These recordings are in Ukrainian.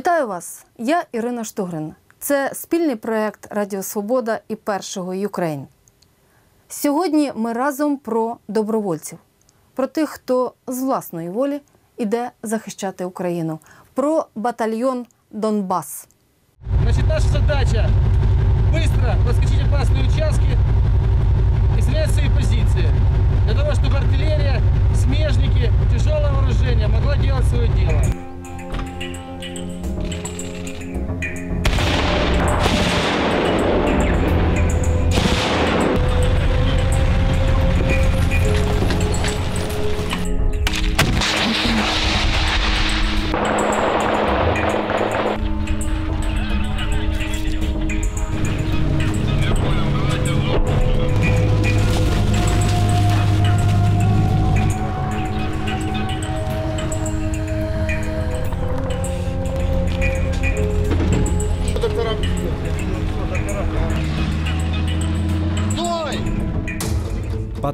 Вітаю вас! Я Ірина Штугрин. Це спільний проект Радіо Свобода і першого Юкрейн. Сьогодні ми разом про добровольців, про тих, хто з власної волі іде захищати Україну, про батальйон Донбас. Значит, наша задача быстро проскочить опасные участки и снять свои позиции. Для того, чтобы артиллерия, смежники, тяжелое вооружение могла делать свое дело.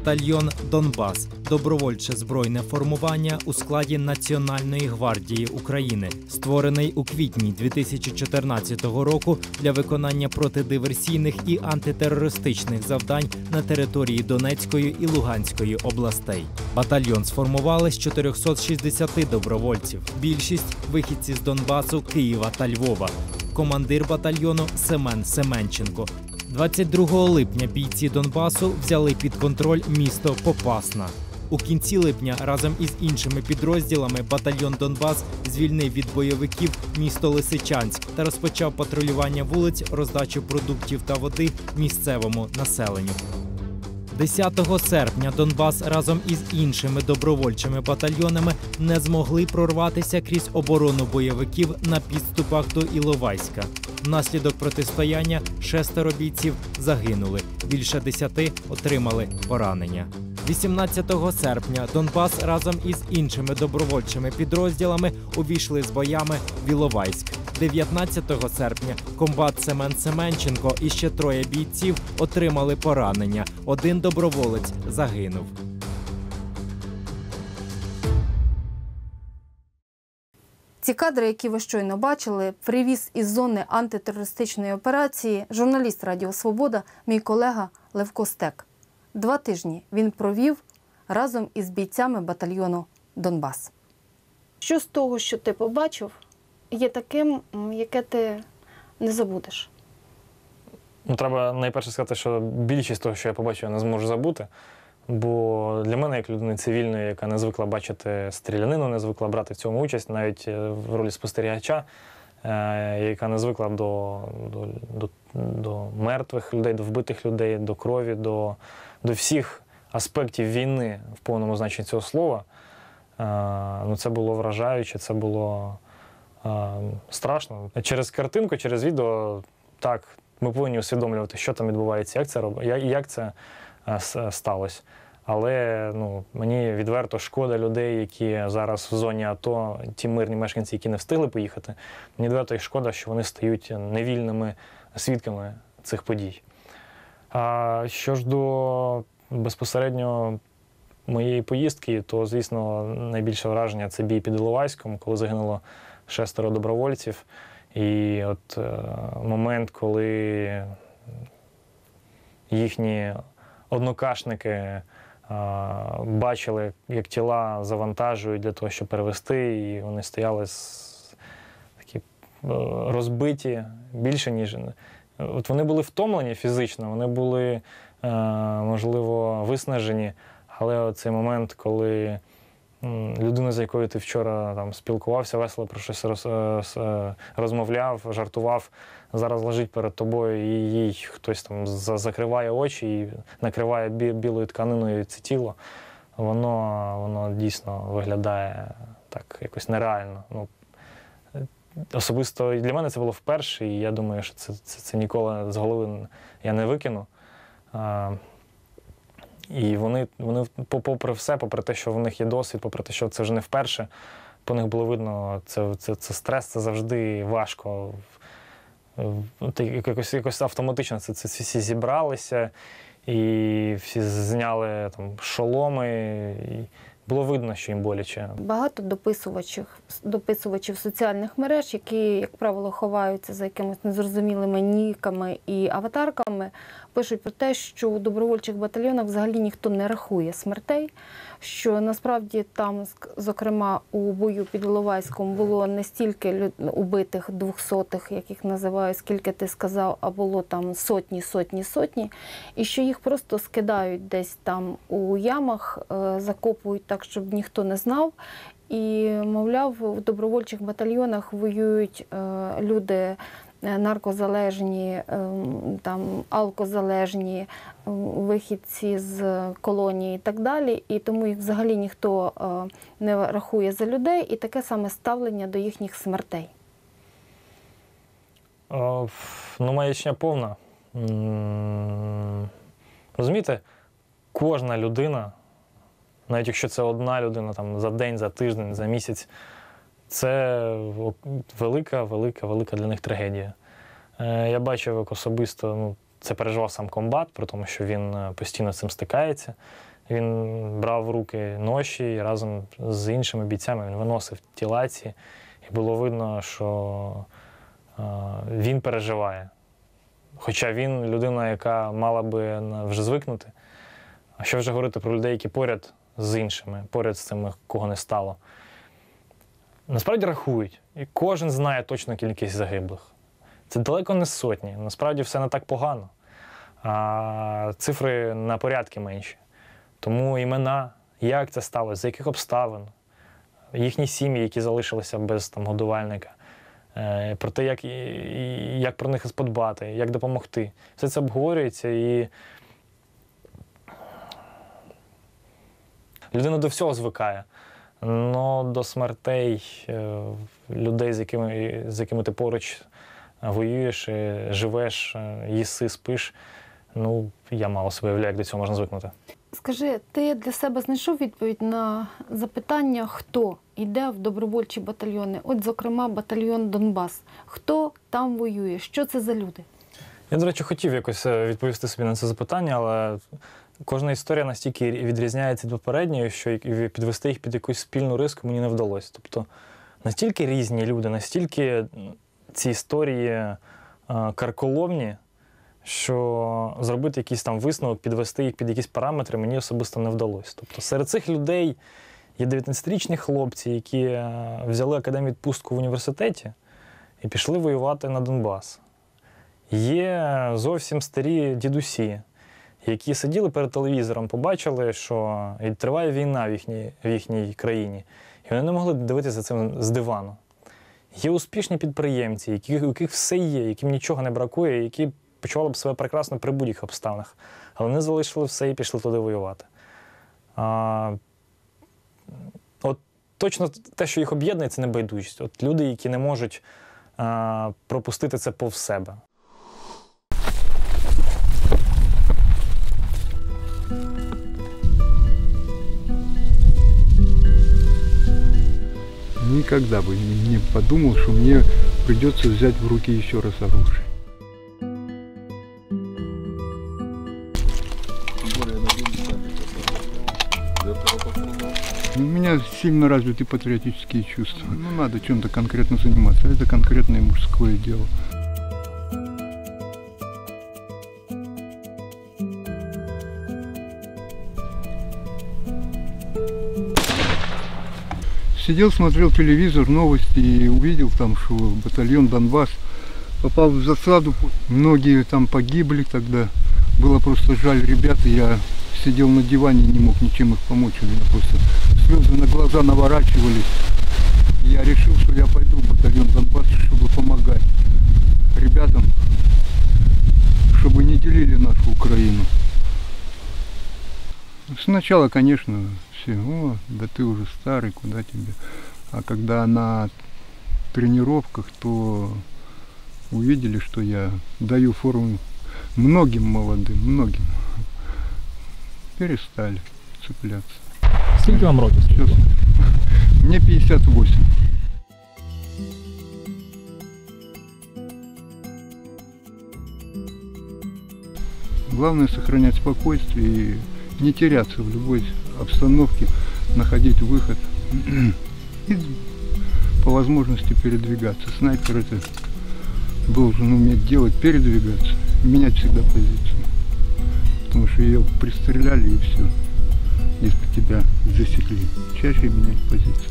Батальйон Донбас добровольче збройне формування у складі Національної гвардії України, створений у квітні 2014 року для виконання протидиверсійних і антитерористичних завдань на території Донецької і Луганської областей. Батальйон сформували з 460 добровольців. Більшість вихідці з Донбасу, Києва та Львова. Командир батальйону Семен Семенченко. 22 липня бійці Донбасу взяли під контроль місто Попасна. У кінці липня разом із іншими підрозділами батальйон Донбас звільнив від бойовиків місто Лисичанськ та розпочав патрулювання вулиць, роздачу продуктів та води місцевому населенню. 10 серпня Донбас разом із іншими добровольчими батальйонами не змогли прорватися крізь оборону бойовиків на підступах до Іловайська. Внаслідок протистояння шестеро бійців загинули, більше десяти отримали поранення. 18 серпня Донбас разом із іншими добровольчими підрозділами увійшли з боями в Іловайськ. 19 серпня комбат Семен Семенченко і ще троє бійців отримали поранення. Один доброволець загинув. Ці кадри, які ви щойно бачили, привіз із зони антитерористичної операції журналіст Радіо Свобода, мій колега Левко Стек. Два тижні він провів разом із бійцями батальйону Донбас. Що з того, що ти побачив, є таким, яке ти не забудеш? Ну, треба найперше сказати, що більшість того, що я побачив, я не зможу забути. Бо для мене, як людини цивільної, яка не звикла бачити стрілянину, не звикла брати в цьому участь, навіть е, в ролі спостерігача, е, яка не звикла до, до, до, до мертвих людей, до вбитих людей, до крові, до, до всіх аспектів війни в повному значенні цього слова. Е, Ну, це було вражаюче, це було е, страшно. Через картинку, через відео, так, ми повинні усвідомлювати, що там відбувається, як це роб... як, це е, сталося. Але ну, мені відверто шкода людей, які зараз в зоні АТО, ті мирні мешканці, які не встигли поїхати. Мені відверто їх шкода, що вони стають невільними свідками цих подій. А що ж до безпосередньо моєї поїздки, то, звісно, найбільше враження це бій під Іловайськом, коли загинуло шестеро добровольців. І от е, момент, коли їхні однокашники е, бачили, як тіла завантажують для того, щоб перевезти, і вони стояли з, такі е, розбиті більше, ніж. От вони були втомлені фізично, вони були, е, можливо, виснажені, але цей момент, коли людина, з якою ти вчора там спілкувався, весело про щось е, е, розмовляв, жартував, зараз лежить перед тобою, і їй хтось там закриває очі і накриває білою тканиною це тіло. Воно, воно дійсно виглядає так якось нереально. Ну, особисто для мене це було вперше, і я думаю, що це, це, це ніколи з голови я не викину. А, і вони, вони попри все, попри те, що в них є досвід, попри те, що це вже не вперше, по них було видно, це, це, це стрес, це завжди важко. Якось, якось автоматично це, це всі зібралися, і всі зняли там шоломи, і Було видно, що їм боляче. Багато дописувачів, дописувачів соціальних мереж, які, як правило, ховаються за якимись незрозумілими ніками і аватарками, пишуть про те, що у добровольчих батальйонах взагалі ніхто не рахує смертей. Що насправді там, зокрема, у бою під Іловайськом було не стільки убитих двохсотих, як їх називають, скільки ти сказав, а було там сотні, сотні, сотні, і що їх просто скидають десь там у ямах, е, закопують так, щоб ніхто не знав. І, мовляв, в добровольчих батальйонах воюють е, люди е, наркозалежні, ем, там, алкозалежні, вихідці з колонії і так далі. І тому їх взагалі ніхто е, не рахує за людей, і таке саме ставлення до їхніх смертей. Ну, маячня повна. Розумієте, кожна людина, навіть якщо це одна людина там, за день, за тиждень, за місяць, це велика, велика, велика для них трагедія. Е, Я бачив, як особисто ну, це переживав сам комбат, при тому, що він е, постійно з цим стикається. Він брав в руки ноші і разом з іншими бійцями він виносив тіла ці. І було видно, що е, він переживає. Хоча він людина, яка мала би вже звикнути. А що вже говорити про людей, які поряд з іншими, поряд з тими, кого не стало. Насправді рахують, і кожен знає точну кількість загиблих. Це далеко не сотні. Насправді все не так погано. А цифри на порядки менші. Тому імена, як це сталося, за яких обставин, їхні сім'ї, які залишилися без там, годувальника, е, про те, як, як про них подбати, як допомогти. Все це обговорюється і людина до всього звикає. Но до смертей е, людей, з якими, з якими ти поруч воюєш, живеш, е, їси, спиш. Ну, я мало себе уявляю, як до цього можна звикнути. Скажи, ти для себе знайшов відповідь на запитання, хто йде в добровольчі батальйони? От, зокрема, батальйон Донбас. Хто там воює? Що це за люди? Я, до речі, хотів якось е, відповісти собі на це запитання, але кожна історія настільки відрізняється від попередньої, що підвести їх під якусь спільну риску мені не вдалося. Тобто настільки різні люди, настільки ці історії е, карколомні, що зробити якийсь там висновок, підвести їх під якісь параметри мені особисто не вдалося. Тобто серед цих людей є 19-річні хлопці, які е, взяли академію відпустку в університеті і пішли воювати на Донбас. Є зовсім старі дідусі, які сиділи перед телевізором, побачили, що триває війна в їхній, в їхній країні, і вони не могли дивитися цим з дивану. Є успішні підприємці, які, у яких все є, яким нічого не бракує, які почували б себе прекрасно при будь-яких обставинах. Але вони залишили все і пішли туди воювати. А, от точно те, що їх об'єднує, це небайдужість. От люди, які не можуть а, пропустити це повз себе. Никогда бы не подумал, что мне придется взять в руки еще раз оружие. У меня сильно развиты патриотические чувства. Ну, надо чем-то конкретно заниматься. Это конкретное мужское дело. Сидел, смотрел телевизор, новости и увидел там, что батальон Донбасс попал в засаду. Многие там погибли тогда. Было просто жаль ребят, я сидел на диване не мог ничем их помочь. У меня просто слезы на глаза наворачивались. Я решил, что я пойду в батальон Донбасс, чтобы помогать ребятам, чтобы не делили нашу Украину. Сначала, конечно, все, о, да ты уже старый, куда тебе. А когда на тренировках, то увидели, что я даю форму многим молодым, многим. Перестали цепляться. Скільки вам років? Сейчас. Мне 58. Главное сохранять спокойствие и не теряться в любой обстановке. находить выход и по возможности передвигаться. Снайпер это должен уметь делать, передвигаться, менять всегда позицию. Потому что ее пристреляли и все. Если тебя засекли, чаще менять позицию.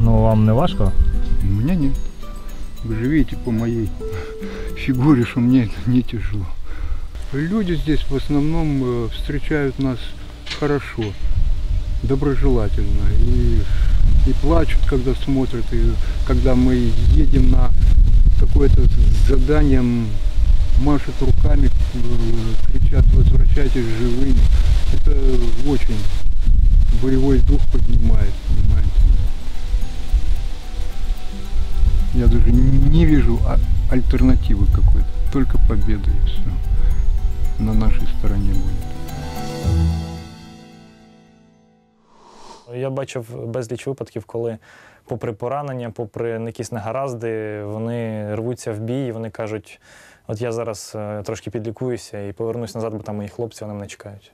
Ну вам не важко? У меня нет. Вы же видите по моей фигуре, что мне это не тяжело. Люди здесь в основном э, встречают нас хорошо, доброжелательно. И, и плачут, когда смотрят, и когда мы едем на какое-то задание, машут руками, э, кричат «возвращайтесь живыми». Это очень боевой дух поднимает, понимаете. Я даже не вижу а- альтернативы какой-то. Только победа и все. На нашей стороне будет. Я бачив безліч випадків, коли, попри поранення, попри якісь негаразди, вони рвуться в бій, і вони кажуть: от я зараз е, трошки підлікуюся і повернусь назад, бо там мої хлопці вони мене чекають.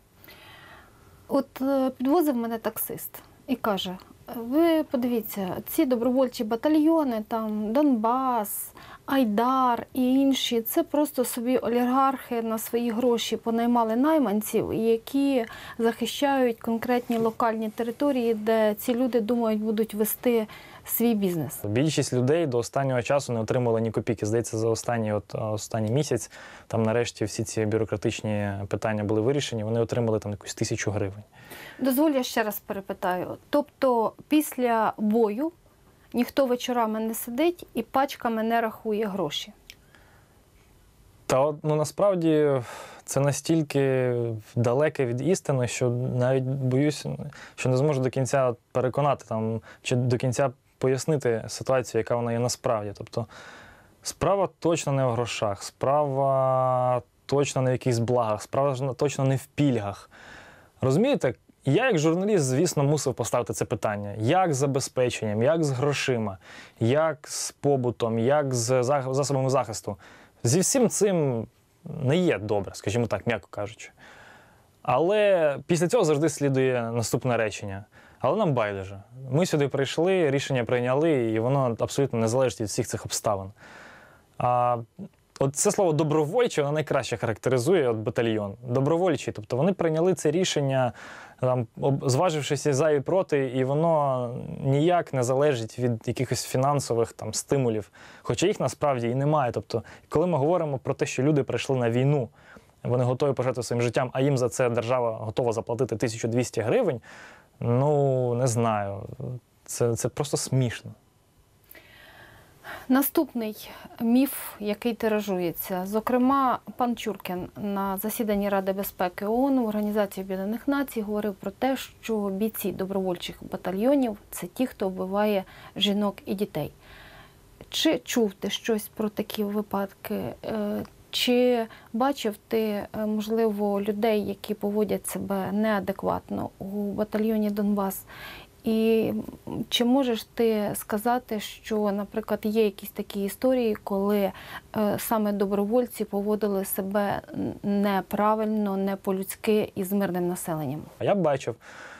От е, підвозив мене таксист і каже: ви подивіться, ці добровольчі батальйони, там Донбас, Айдар і інші, це просто собі олігархи на свої гроші понаймали найманців, які захищають конкретні локальні території, де ці люди думають, будуть вести свій бізнес. Більшість людей до останнього часу не отримали ні копійки. Здається, за останній, от, останній місяць там нарешті всі ці бюрократичні питання були вирішені. Вони отримали там якусь тисячу гривень. Дозволь, я ще раз перепитаю. Тобто, після бою ніхто вечорами не сидить і пачками не рахує гроші. Та от, ну насправді це настільки далеке від істини, що навіть боюсь, що не зможу до кінця переконати там чи до кінця пояснити ситуацію, яка вона є насправді. Тобто справа точно не в грошах, справа точно не в якихось благах, справа точно не в пільгах. Розумієте? Я, як журналіст, звісно, мусив поставити це питання: як з забезпеченням, як з грошима, як з побутом, як з засобами захисту. Зі всім цим не є добре, скажімо так, м'яко кажучи. Але після цього завжди слідує наступне речення. Але нам байдуже. Ми сюди прийшли, рішення прийняли, і воно абсолютно не залежить від всіх цих обставин. А от це слово добровольче, воно найкраще характеризує от батальйон. Добровольчий. Тобто вони прийняли це рішення, там, зважившись і за і проти, і воно ніяк не залежить від якихось фінансових там, стимулів. Хоча їх насправді і немає. Тобто, коли ми говоримо про те, що люди прийшли на війну, вони готові пожертвувати своїм життям, а їм за це держава готова заплатити 1200 гривень. Ну, не знаю. Це, це просто смішно. Наступний міф, який тиражується, зокрема, пан Чуркін на засіданні Ради безпеки ООН в Організації Об'єднаних Націй говорив про те, що бійці добровольчих батальйонів це ті, хто вбиває жінок і дітей. Чи чув ти щось про такі випадки? Е, Чи бачив ти, е, можливо, людей, які поводять себе неадекватно у батальйоні Донбас? І чи можеш ти сказати, що, наприклад, є якісь такі історії, коли е, саме добровольці поводили себе неправильно, не по-людськи із мирним населенням? Я бачив,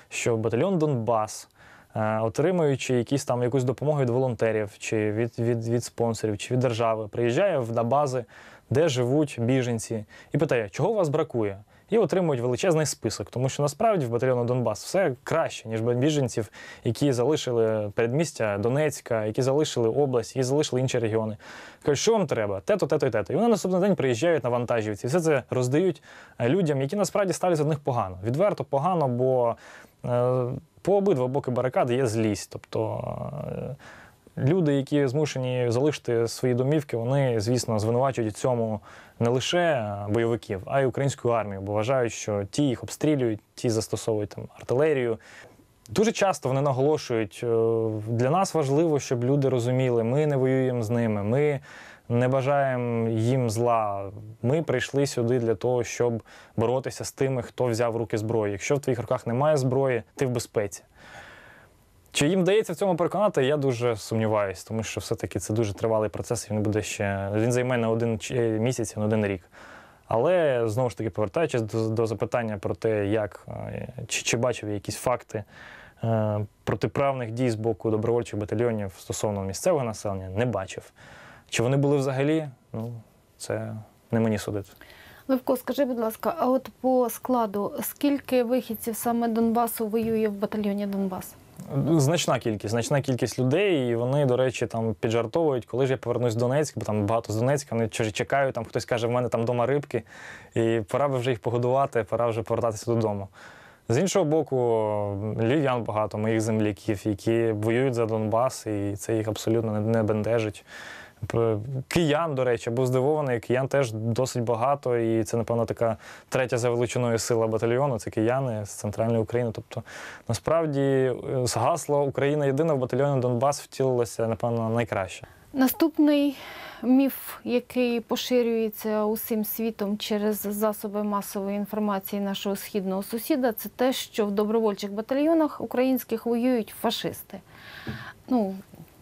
що батальйон Донбас, е, отримуючи якісь там якусь допомогу від волонтерів, чи від, від, від спонсорів, чи від держави, приїжджає на бази, де живуть біженці, і питає, чого у вас бракує? І отримують величезний список, тому що насправді в батальйону Донбас все краще, ніж біженців, які залишили передмістя Донецька, які залишили область, які залишили інші регіони. Кажуть, що вам треба? Те-то, те-то і те-то. І вони наступний день приїжджають на вантажівці. І все це роздають е, людям, які насправді ставляться до них погано. Відверто погано, бо е, по обидва боки барикади є злість. Тобто е, люди, які змушені залишити свої домівки, вони, звісно, звинувачують у цьому не лише бойовиків, а й українську армію, бо вважають, що ті їх обстрілюють, ті застосовують там артилерію. Дуже часто вони наголошують, е, для нас важливо, щоб люди розуміли, ми не воюємо з ними, ми не бажаємо їм зла. Ми прийшли сюди для того, щоб боротися з тими, хто взяв руки зброю. Якщо в твоїх руках немає зброї, ти в безпеці. Чи їм вдається в цьому переконати, я дуже сумніваюся, тому що все-таки це дуже тривалий процес, він буде ще. Він займе не один місяць, а не один рік. Але знову ж таки, повертаючись до, до запитання про те, як е, чи, чи бачив якісь факти е, протиправних дій з боку добровольчих батальйонів стосовно місцевого населення, не бачив. Чи вони були взагалі? Ну, це не мені судити. Левко, скажи, будь ласка, а от по складу скільки вихідців саме Донбасу воює в батальйоні Донбас? Значна кількість, значна кількість людей, і вони, до речі, там піджартовують, коли ж я повернусь в Донецьк, бо там багато з Донецька, вони чекають, там хтось каже, в мене там вдома рибки, і пора би вже їх погодувати, пора вже повертатися додому. З іншого боку, львів'ян багато, моїх земляків, які воюють за Донбас, і це їх абсолютно не, бендежить. Киян, до речі, був здивований. Киян теж досить багато, і це, напевно, така третя за величиною сила батальйону. Це кияни з центральної України. Тобто, насправді, е, з гасла Україна єдина в батальйоні Донбас втілилося, напевно, найкраще. Наступний міф, який поширюється усім світом через засоби масової інформації нашого східного сусіда, це те, що в добровольчих батальйонах українських воюють фашисти. Ну,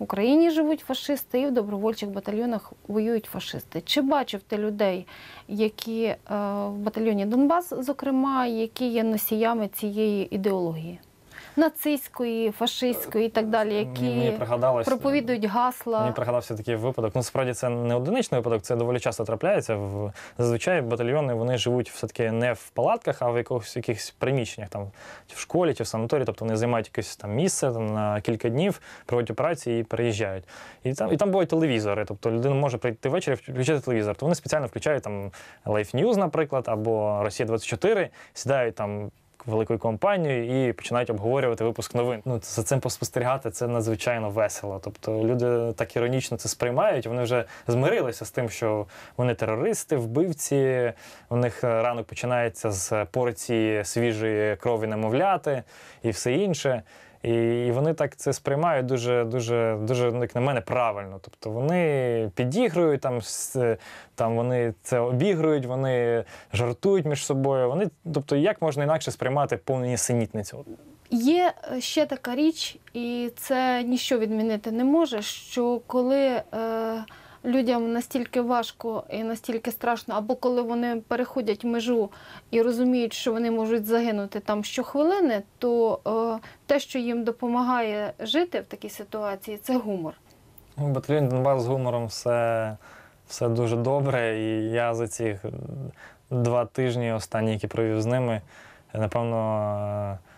Україні живуть фашисти, і в добровольчих батальйонах воюють фашисти. Чи бачив ти людей, які е, в батальйоні Донбас, зокрема, які є носіями цієї ідеології? Нацистської, фашистської і так далі, які Мені проповідують гасла. Мені пригадався такий випадок. Ну, справді це не одиничний випадок, це доволі часто трапляється. Зазвичай батальйони вони живуть все-таки не в палатках, а в якихось якихось приміщеннях, там в школі, чи в санаторії. Тобто вони займають якесь там місце там, на кілька днів, проводять операції і переїжджають. І там, і там бувають телевізори. Тобто людина може прийти ввечері, включити телевізор. То вони спеціально включають там Life News, наприклад, або Росія 24, сідають там великою компанією і починають обговорювати випуск новин. Ну за цим поспостерігати це надзвичайно весело. Тобто люди так іронічно це сприймають. Вони вже змирилися з тим, що вони терористи, вбивці. У них е, ранок починається з порції свіжої крові немовляти і все інше. І, вони так це сприймають дуже, дуже, дуже, ну, як на мене, правильно. Тобто вони підігрують там, там вони це обігрують, вони жартують між собою. Вони, тобто, як можна інакше сприймати повну нісенітницю? Є е, ще така річ, і це ніщо відмінити не може, що коли е, людям настільки важко і настільки страшно, або коли вони переходять межу і розуміють, що вони можуть загинути там щохвилини, то е, те, що їм допомагає жити в такій ситуації, це гумор. У батальйоні Донбас з гумором все, все дуже добре. І я за ці два тижні останні, які провів з ними, напевно, е,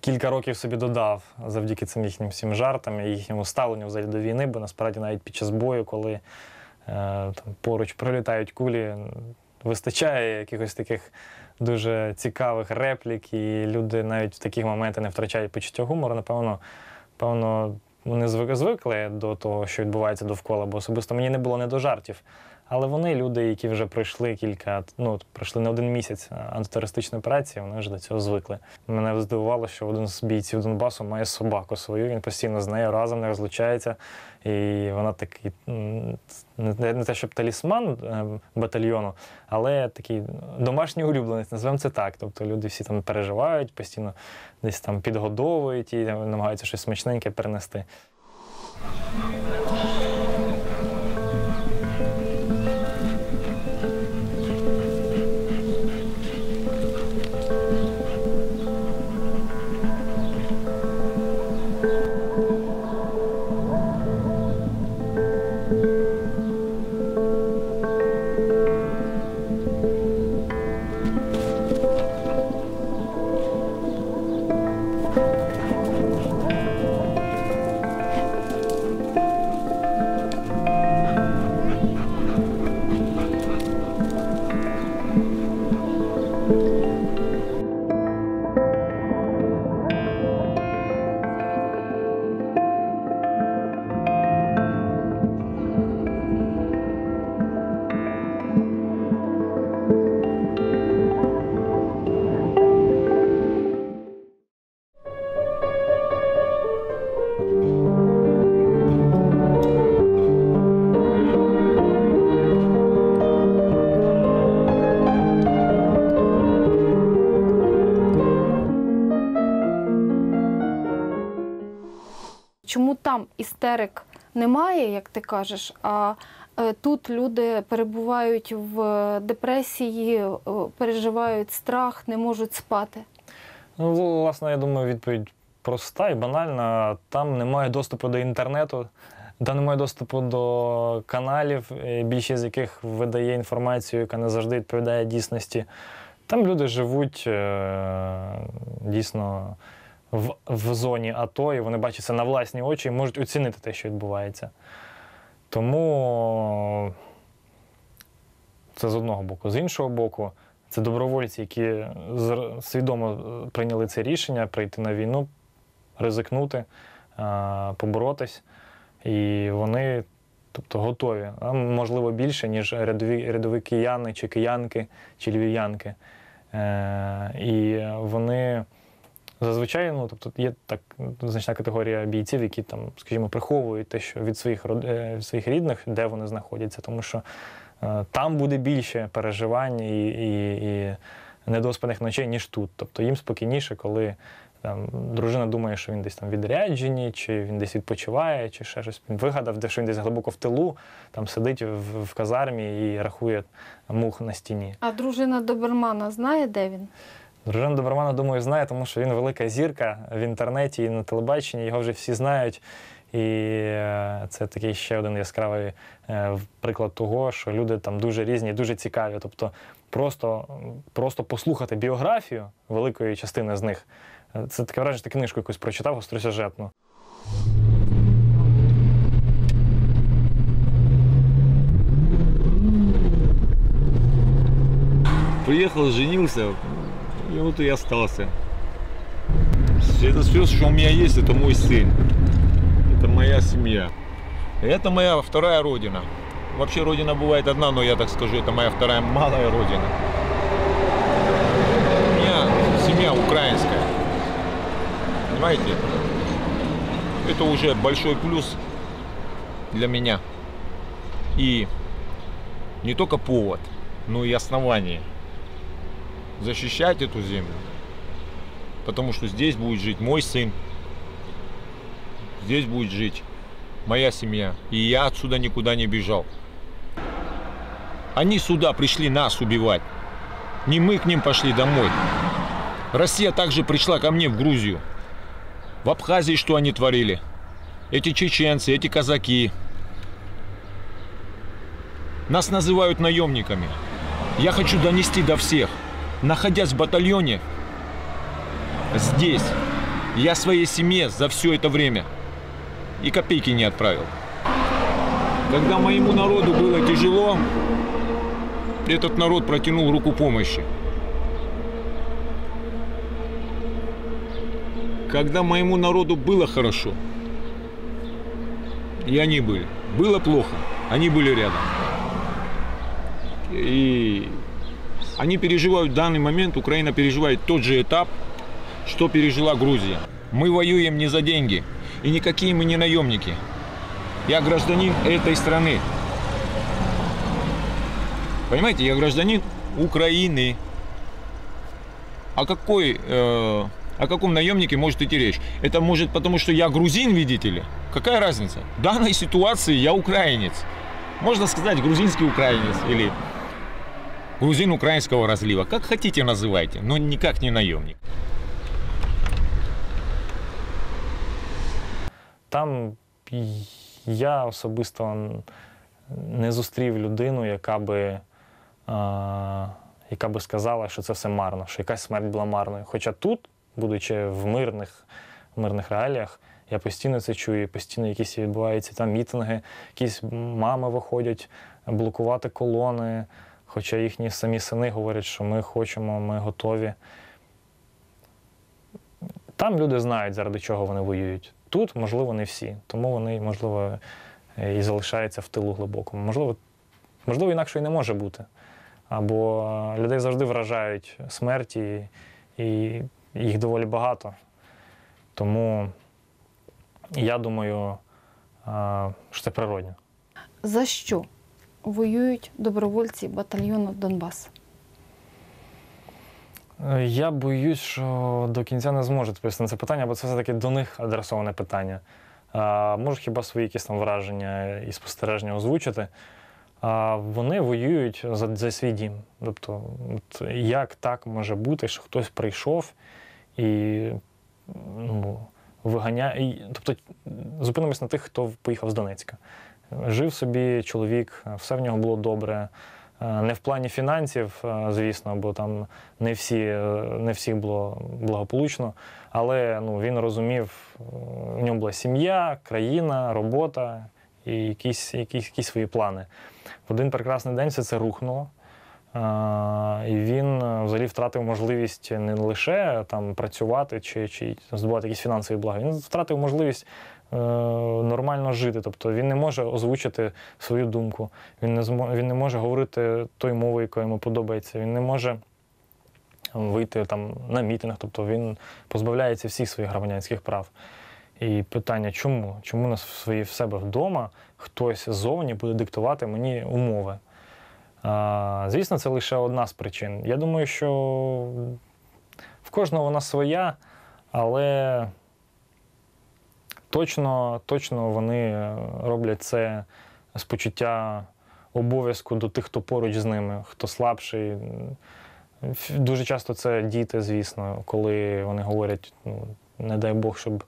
кілька років собі додав завдяки цим їхнім всім жартам і їхньому ставленню взагалі до війни, бо насправді навіть під час бою, коли е, там, поруч прилітають кулі, вистачає якихось таких дуже цікавих реплік, і люди навіть в такі моменти не втрачають почуття гумору. Напевно, певно, вони звикли до того, що відбувається довкола, бо особисто мені не було не до жартів. Але вони, люди, які вже пройшли кілька, ну пройшли не один місяць антитерористичної операції, вони вже до цього звикли. Мене здивувало, що один з бійців Донбасу має собаку свою. Він постійно з нею разом не розлучається. І вона такий не, те, щоб талісман е, батальйону, але такий домашній улюбленець, називаємо це так. Тобто люди всі там переживають, постійно десь там підгодовують і намагаються щось смачненьке перенести. Істерик немає, як ти кажеш, а Е, Тут люди перебувають в депресії, е, переживають страх, не можуть спати. Ну, власне, я думаю, відповідь проста і банальна. Там немає доступу до інтернету, там немає доступу до каналів, е, більшість з яких видає інформацію, яка не завжди відповідає дійсності. Там люди живуть е, дійсно в, в зоні АТО, і вони бачать це на власні очі і можуть оцінити те, що відбувається. Тому це з одного боку. З іншого боку, це добровольці, які свідомо е, прийняли це рішення прийти на війну, ризикнути, е, поборотись. І вони тобто, готові, можливо більше, ніж рядові, рядові кияни чи киянки чи львів'янки. Е, і вони зазвичай, ну, тобто, є так значна категорія бійців, які там, скажімо, приховують те, що від своїх, е, від своїх рідних, де вони знаходяться, тому що е, там буде більше переживань і, і, і недоспаних ночей, ніж тут. Тобто їм спокійніше, коли там, дружина думає, що він десь там відряджені, чи він десь відпочиває, чи ще щось. Він вигадав, де що він десь глибоко в тилу, там сидить в, в казармі і рахує мух на стіні. А дружина Добермана знає, де він? Дружина Добермана, думаю, знає, тому що він велика зірка в інтернеті і на телебаченні, його вже всі знають. І е, це такий ще один яскравий е, приклад того, що люди там дуже різні, дуже цікаві. Тобто просто, просто послухати біографію великої частини з них. е, Це таке враження, ти книжку якусь прочитав гостросюжетну. Приехал, женился, и вот и остался. Это все, что у меня есть, это мой сын. Это моя семья. Это моя вторая родина. Вообще родина бывает одна, но я так скажу, это моя вторая малая родина. У меня семья украинская. Понимаете? Это уже большой плюс для меня. И не только повод, но и основание защищать эту землю. Потому что здесь будет жить мой сын. Здесь будет жить моя семья. И я отсюда никуда не бежал. Они сюда пришли нас убивать. Не мы к ним пошли домой. Россия также пришла ко мне в Грузию. В Абхазии что они творили? Эти чеченцы, эти казаки. Нас называют наемниками. Я хочу донести до всех. Находясь в батальоне, здесь, я своей семье за все это время и копейки не отправил. Когда моему народу было тяжело, этот народ протянул руку помощи. Когда моему народу было хорошо, и они были. Было плохо, они были рядом. И они переживают в данный момент, Украина переживает тот же этап, что пережила Грузия. Мы воюем не за деньги, и никакие мы не наемники. Я гражданин этой страны. Понимаете, я гражданин Украины. О какой, э, о каком наемнике может идти речь? Это может потому, что я грузин, видите ли? Какая разница? В данной ситуации я украинец. Можно сказать грузинский украинец или грузин украинского разлива. Как хотите называйте, но никак не наемник. Там я особисто не зустрів людину, яка би, а, яка би сказала, що це все марно, що якась смерть була марною. Хоча тут, будучи в мирних, мирних реаліях, я постійно це чую, постійно якісь відбуваються там мітинги, якісь мами виходять блокувати колони, хоча їхні самі сини говорять, що ми хочемо, ми готові. Там люди знають, заради чого вони воюють. Тут, можливо, не всі. Тому вони, можливо, і залишаються в тилу глибокому. Можливо, можливо, інакше і не може бути. Або людей завжди вражають смерті, і їх доволі багато. Тому я думаю, що це природньо. За що воюють добровольці батальйону Донбас? Е, Я боюсь, що до кінця не зможу відповісти на це питання, бо це все-таки до них адресоване питання. А, можу хіба свої якісь там враження і спостереження озвучити. а вони воюють за, за свій дім. Тобто, от як так може бути, що хтось прийшов і ну, виганяє. Тобто, зупинимось на тих, хто поїхав з Донецька. Жив собі чоловік, все в нього було добре. Е, Не в плані фінансів, е, звісно, бо там не всі, е, не всіх було благополучно. Але ну, він розумів, в ньому була сім'я, країна, робота і якісь, якісь, якісь свої плани. В один прекрасний день все це рухнуло. І він взагалі втратив можливість не лише там працювати чи, чи здобувати якісь фінансові блага. Він втратив можливість нормально жити. Тобто він не може озвучити свою думку, він не змо, він не може говорити тою мовою, якою йому подобається. Він не може вийти там на мітинг, тобто він позбавляється всіх своїх громадянських прав. І питання, чому? Чому нас в свої в себе вдома хтось ззовні буде диктувати мені умови? А, звісно, це лише одна з причин. Я думаю, що в кожного вона своя, але точно, точно вони роблять це з почуття обов'язку до тих, хто поруч з ними, хто слабший. Дуже часто це діти, звісно, коли вони говорять, ну, не дай Бог, щоб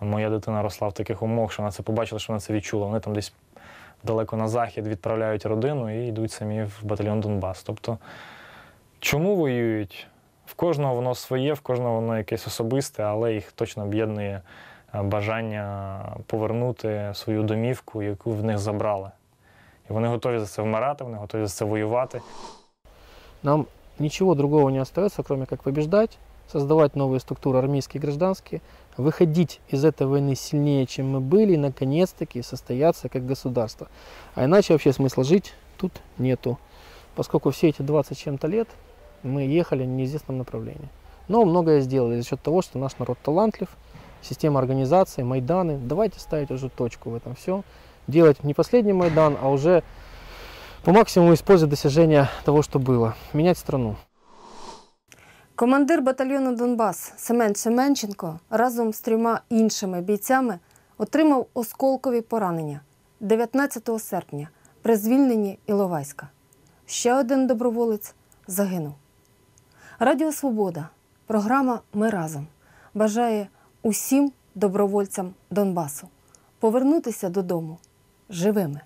моя дитина росла в таких умовах, що вона це побачила, що вона це відчула. Вони там десь далеко на захід відправляють родину і йдуть самі в батальйон Донбас. Тобто, чому воюють? В кожного воно своє, в кожного воно якесь особисте, але їх точно об'єднує е, бажання повернути свою домівку, яку в них забрали. І вони готові за це вмирати, вони готові за це воювати. Нам ничего другого не остается, кроме как побеждать, создавать новые структуры армейские и гражданские, выходить из этой войны сильнее, чем мы были, и наконец-таки состояться как государство. А иначе вообще смысла жить тут нету, поскольку все эти 20 с чем-то лет мы ехали в неизвестном направлении. Но многое сделали за счет того, что наш народ талантлив, система организации, Майданы. Давайте ставить уже точку в этом все. Делать не последний Майдан, а уже по максимуму использовать достижения того, что было. Менять страну. Командир батальйону Донбас Семен Семенченко разом з трьома іншими бійцями отримав осколкові поранення 19 серпня при звільненні Іловайська. Ще один доброволець загинув. Радіо Свобода, програма Ми разом бажає усім добровольцям Донбасу повернутися додому живими.